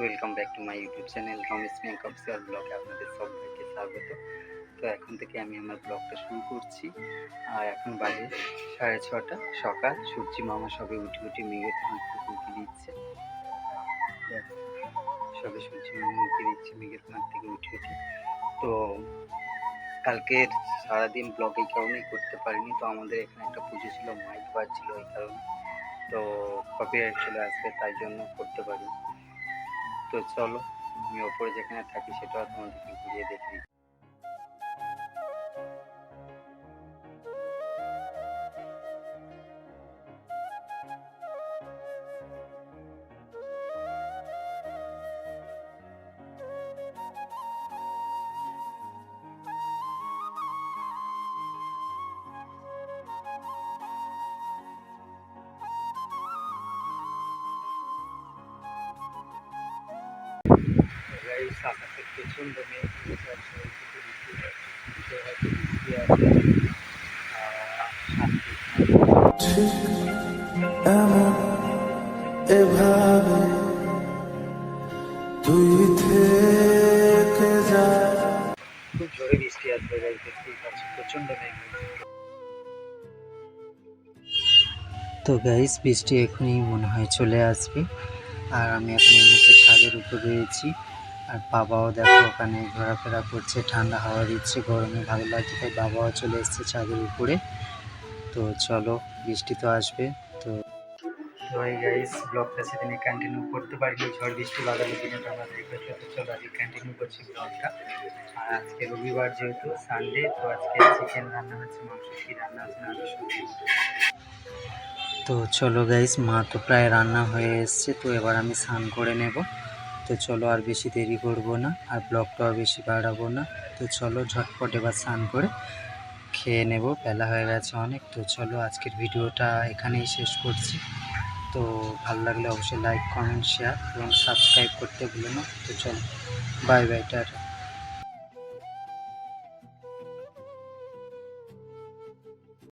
Welcome back to my YouTube channel Ramesh make official ব্লগে আপনাদের সবাইকে স্বাগত। তো এখন থেকে আমি আমার ব্লগটা শুরু করছি। আর এখন বাজে সাড়ে ছটা, সকাল। সূর্যি মামা সবে উঠে উঠে মেঘের ফাঁকতে উঁকি দিচ্ছে। সবে সূর্যি মামা উঁকি দিচ্ছে মেঘের ফাঁক থেকে উঠে উঠে। তো কালকের সারাদিন ব্লগ এই কারণেই করতে পারিনি। তো আমাদের এখানে একটা পুজো ছিল, মাইক বাজছিল এই কারণে। তো কপিরাইট চলে আসবে তাই জন্য করতে পারি তো চলো আমি ওপরে যেখানে থাকি সেটাও তোমাদেরকে ঘুরিয়ে দেখি আহ, শান্তি এমন এভাবে তুই থেকে যা খুব জোরে বৃষ্টি আসবে দেখতেই পাচ্ছি প্রচণ্ড মেঘ তো গাইস বৃষ্টি এখনই মনে হয় চলে আসবে। আর আমি এখন এই ছাদের উপর রয়েছি। আর বাবাও দেখো ওখানে ঘোরাফেরা করছে, ঠান্ডা হাওয়া দিচ্ছে, গরমে ভালো লাগছে, তাই বাবাও চলে এসেছে ছাদের উপরে। তো চলো, বৃষ্টি তো আসবে, তো তো গাইস ব্লগটা সেদিনে কন্টিনিউ করতে পারিনি, ঝড় বৃষ্টি লাগালে দিনটা আমরা দেখতে তো চলো আজকে কন্টিনিউ করছি ব্লগটা আর আজকে রবিবার যেহেতু সানডে তো আজকে চিকেন রান্না হচ্ছে, মাংস, কি রান্না হচ্ছে না তো চলো গাইস মা তো প্রায় রান্না হয়ে এসছে, তো এবার আমি স্নান করে নেব। তো চলো আর বেশি দেরি করব না, আর ব্লগটাও বেশি বাড়াবো না। তো চলো ঝটপট এবার স্নান করে খেয়ে নেব, বেলা হয়ে গেছে অনেক। তো চলো আজকের ভিডিওটা এখানেই শেষ করছি। তো ভালো লাগলে অবশ্যই লাইক কমেন্ট শেয়ার এবং সাবস্ক্রাইব করতে ভুলো না। তো চলো বাই বাই টাটা।